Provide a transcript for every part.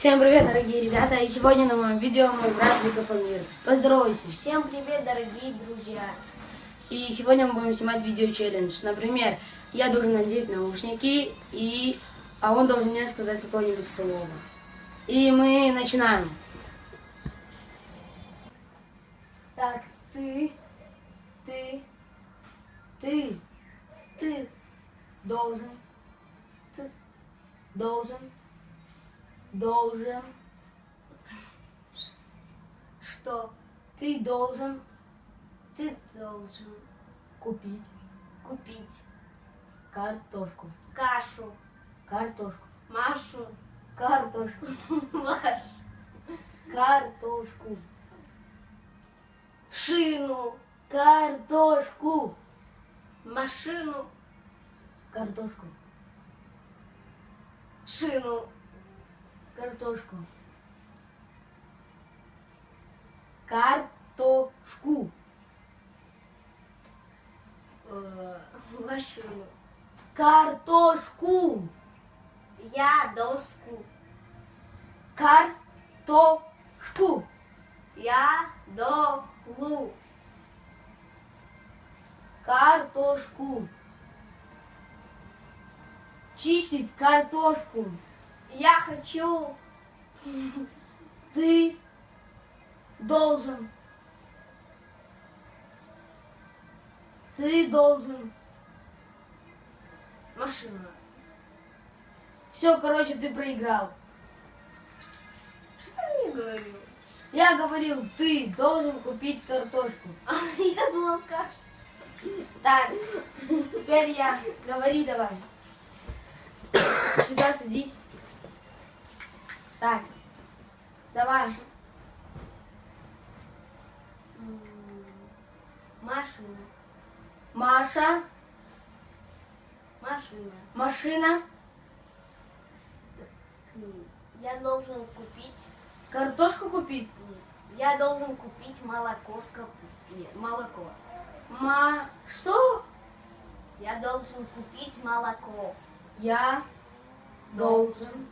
Всем привет, дорогие ребята! И сегодня на моем видео мой брат Микрофонир. Поздоровайся! Всем привет, дорогие друзья! И сегодня мы будем снимать видео-челлендж. Например, я должен надеть наушники, и... а он должен мне сказать какое-нибудь слово. И мы начинаем. Так, ты, ты, ты, Ты, должен, ты, должен, должен, что? ты должен Ты должен купить купить картошку, кашу, картошку, Машу, картошку, Маш, картошку, шину, картошку, машину, картошку, шину, картошку, картошку, э, машину. картошку, Я доску. картошку, Я долу. картошку, чистить картошку, Я хочу ты должен, ты должен. машину. Все, короче, ты проиграл. Что я говорю? Я говорил, ты должен купить картошку. А я думал кашу. Так, теперь я. Говори давай. Сюда садись. Так, давай. Машина. Маша, Машина. машина, Я должен купить. картошку купить. Нет. Я должен купить молоко с капу- Нет, молоко. Ма... Что? Я должен купить молоко. Я должен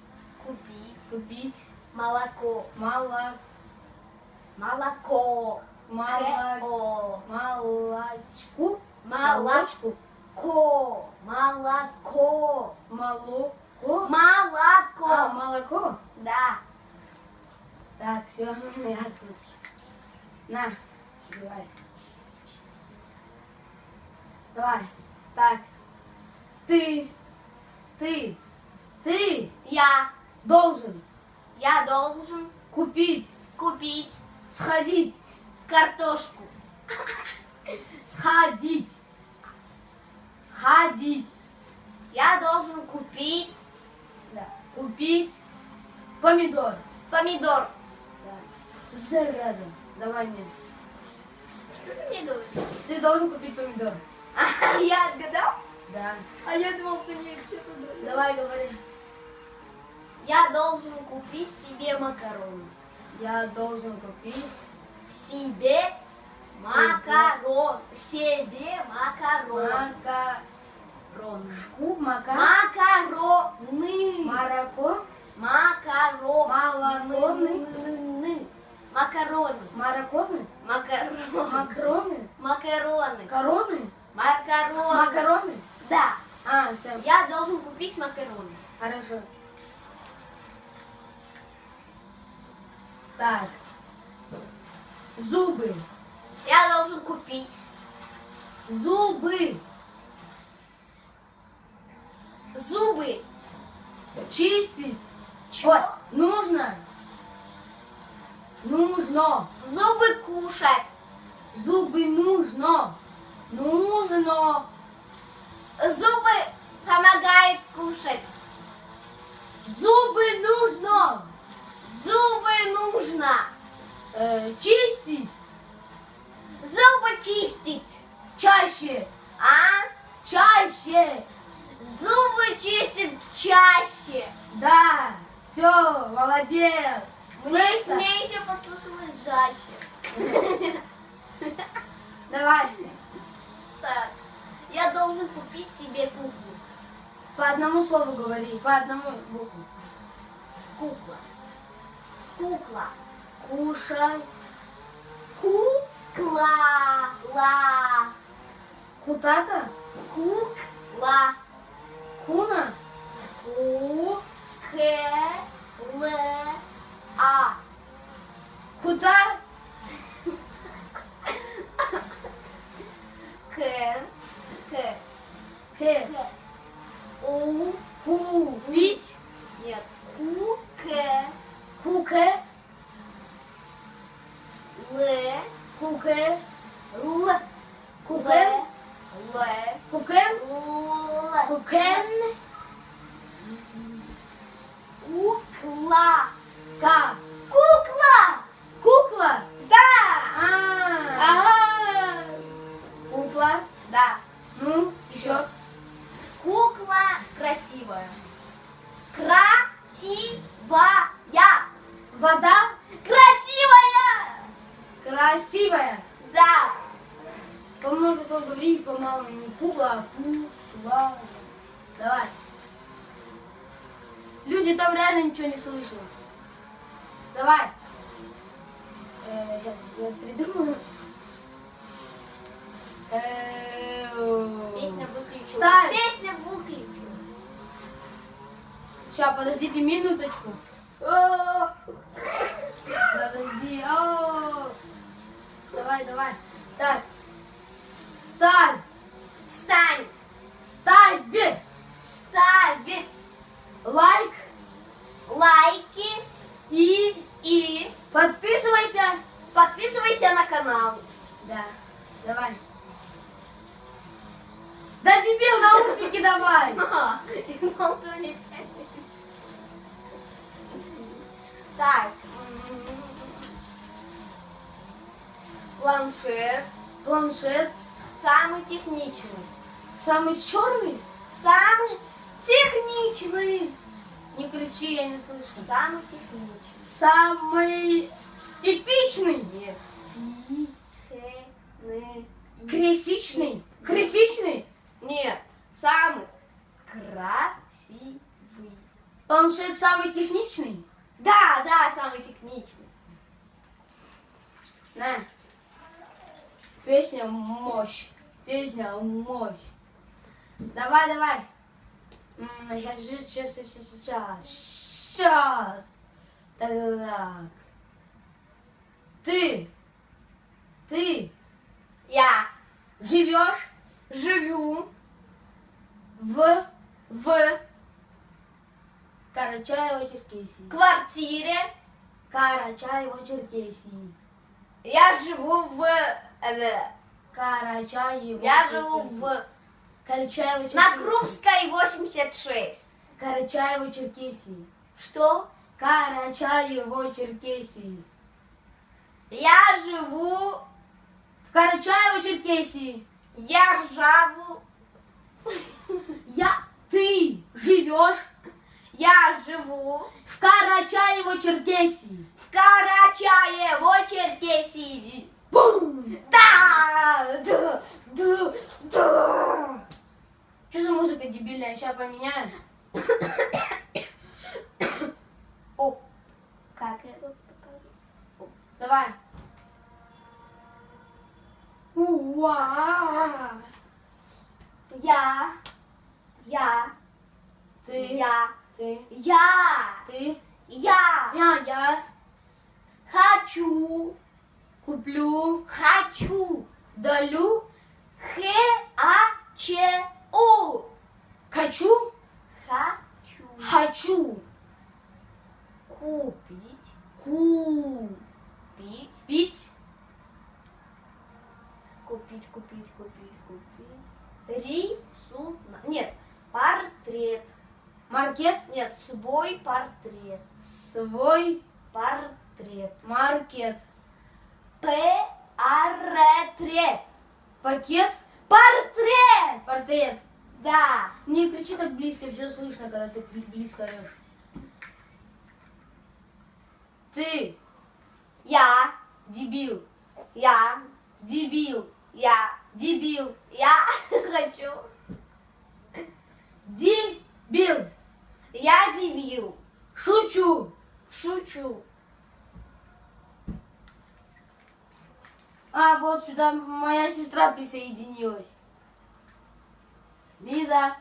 Купить купить молоко. мало... Молоко. Мало... Ко. Молочку? Молочко. Молоко. Молоко? Молоко. А, молоко? Да. Так, все, ясно. На, давай. Давай. Так. Ты, ты, ты Я. должен Я должен купить, купить сходить, картошку. сходить, сходить, Я должен купить да, купить помидор. помидор. Да. Зараза. Давай мне. Что ты мне говоришь? Ты должен купить помидор. А, я отгадал? Да. А я думал, ты мне что-то говоришь. Давай говори. Я должен купить себе макароны. Я должен купить Себе макарон. Себе макарон. макарошку, мака, Макароны. марако, Макарон. Молоконы. Ны. Макароны. мараконы, Макароны. макроны, Макароны. короны, Макароны. макароны. Да. А, все, Я должен купить макароны. хорошо. Так. Зубы, Я должен купить зубы, зубы. чистить. Чё? Вот, нужно. Нужно. Зубы кушать. Зубы нужно. Нужно. Зубы помогают кушать. Зубы нужно. Зубы нужно. Э, чистить Зубы чистить. чаще. А? Чаще. Зубы чистить чаще. Да. Все, молодец. Слышно? мне еще послышалось жаще. Давай. Так. Я должен купить себе куклу. По одному слову говори, по одному букву. Кукла. Кукла. Кушай. Кукла. Ла. Кутата. Кукла. Куна. Ку. К. Л. А. Кута. К. К. К. У. Ку. Пить. Нет. Ку. К. Куке. Л. Куке. Л. Кукен. Л. Кукен. Л. Кукен. Кукла. Ка. Кукла. Кукла. Да. А. Ага. Кукла. Да. Ну, еще. Кукла красивая. Красивая. Вода. Красивая. Красивая. Да. По много слов говори, помалу не кукла, а кукла. Давай. Люди там реально ничего не слышно. Давай. Э, сейчас, сейчас придумаю. Э, Песня выключилась. Ставь. Песня выключилась. Сейчас, подождите минуточку. О, Подожди. Давай. Так. Ставь. Стань. Ставь. Ставь Лайк. лайки И и подписывайся. подписывайся на канал. Да. Давай. Да дебил, наушники давай. Так. Планшет. Планшет. Самый техничный. Самый черный. Самый техничный. Не кричи, я не слышу. Самый техничный. Самый эпичный. Нет. Кресичный. Кресичный. Нет. Самый красивый. Планшет самый техничный. Да, да, самый техничный. На. Песня мощь. Песня мощь. Давай, давай. Сейчас, сейчас, сейчас, сейчас. Сейчас. Так, так, так. Ты. Ты Я живешь, живу в, в Карачаево-Черкесии. квартире. Карачаево-Черкесии. Я живу в... э, Карачаево. Я живу в... Карачаево-Черкесии. На Крупской 86. Карачаево-Черкесии. Что? Карачаево-Черкесии. Я живу... В Карачаево-Черкесии. Я ржаву. Я, ты живешь Я живу в Карачаево-Черкесии. в Карачаево-Черкесии. Бум! Да! Да! Да! Да! Что за музыка дебильная? Сейчас поменяем. О, как это показывать? Давай. Уа! Я, я, Ты, я, ты, я, ты. я Я, я хочу, куплю, хочу, долю, х-а-ч-у, хочу, хочу. хочу, купить, купить, пить, пить, купить, купить, купить, купить, рисунок, нет, портрет, маркет, нет, свой портрет, свой портрет, маркет, портрет, пакет, портрет, портрет. да, Не кричи так близко, все слышно, когда ты бли- близко орешь. Ты. Я, дебил, я, дебил, я, дебил, я. Хочу, дебил. я дебил, Шучу, шучу, А, вот сюда моя сестра присоединилась. Лиза,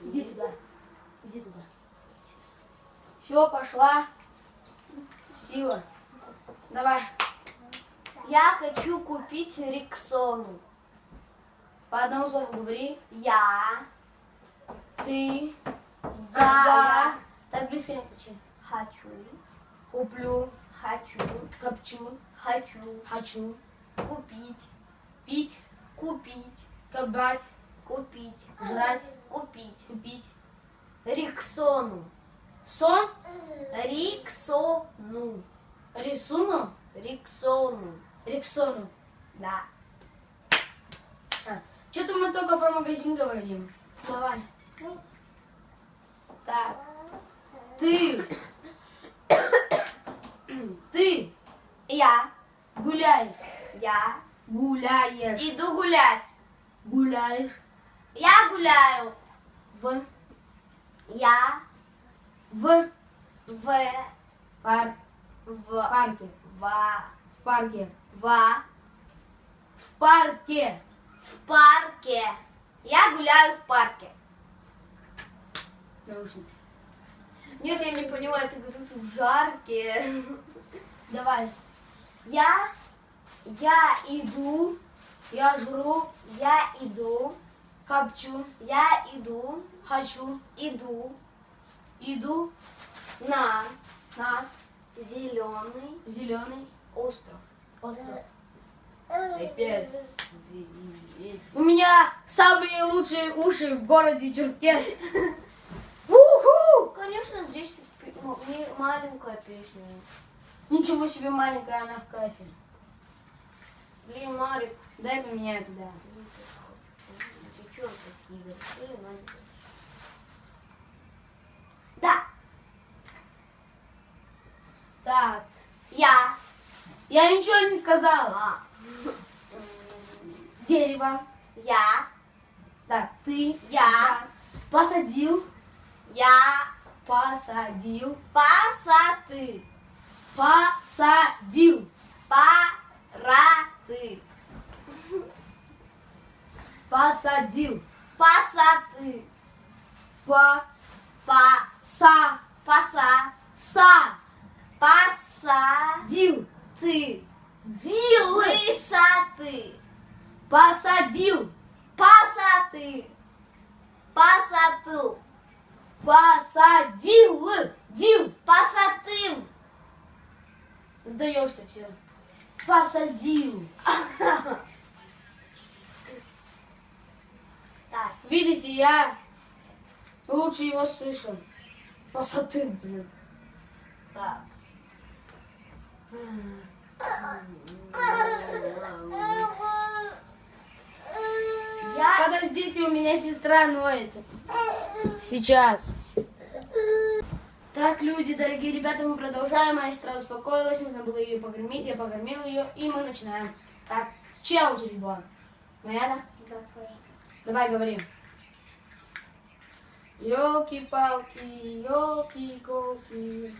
иди туда. Иди туда. Все, пошла. Сила. Давай. Я хочу купить Риксону. По одному слову говори. Я, Ты, я, Так близко не кричи. хочу, Куплю, хочу, копчу, хочу хочу. Купить, Пить, купить, кабать, купить, жрать, купить купить. Риксону. Сон, Риксону. рисуну, Риксону. рексону. Да. Что-то мы только про магазин говорим. Давай. Так. Ты. Ты Я, гуляешь. Я Гуляешь. иду гулять. Гуляешь Я гуляю. в, Я в в, пар, в, парке. в, В парке. в, В парке. в парке. Я гуляю в парке. Наушники. Нет, я не понимаю, ты говоришь в жарке. Давай. Я, я иду, Я жру, я иду, копчу, я иду, хочу, иду иду на на зеленый зеленый остров. остров. Пипец. У меня самые лучшие уши в городе Черкес. Уху! Конечно, здесь маленькая песня. Ничего себе маленькая она в кайфе. Блин, Марик, Дай поменяю туда. ты чё такие большие, маленькие? Да, Так. я. Я ничего не сказала. Дерево. я, Так, ты. Я. Посадил. я, Посадил. пасаты, Посадил. Параты, Посадил. пасаты, Па. па, Са. паса, Са. пасадил, Дил. Дил. высоты, Посадил. пасаты, пасатыл, Посадил. Дил. пасатыл, Сдаешься все. Посадил. Видите, я лучше его слышу. Посадил, блин. так. Я, Подождите, у меня сестра ноет. Сейчас. Так, люди, дорогие ребята, мы продолжаем. Сестра успокоилась, нужно было ее покормить. Я покормил ее, и мы начинаем. Так, чья очередь была? Моя, да? Да, твоя. Давай говори. Елки-палки, елки-иголки.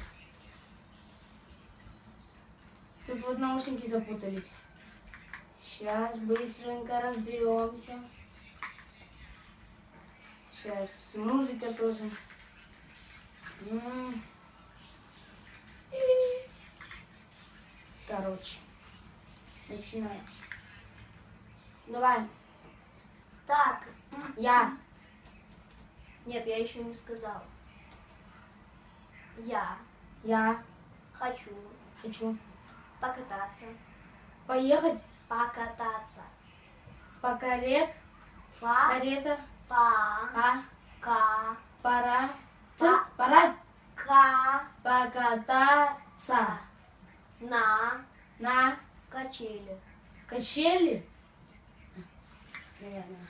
Тут вот наушники запутались. Сейчас быстренько разберемся. Сейчас музыка тоже. Короче, начинаем. Давай, Так, я. нет, я еще не сказала. Я. Я. Хочу. Хочу. Покататься, поехать? Покататься. по карет, По, карета, по, а, ка, пора, Па- покататься на на качели. качели. Наверное.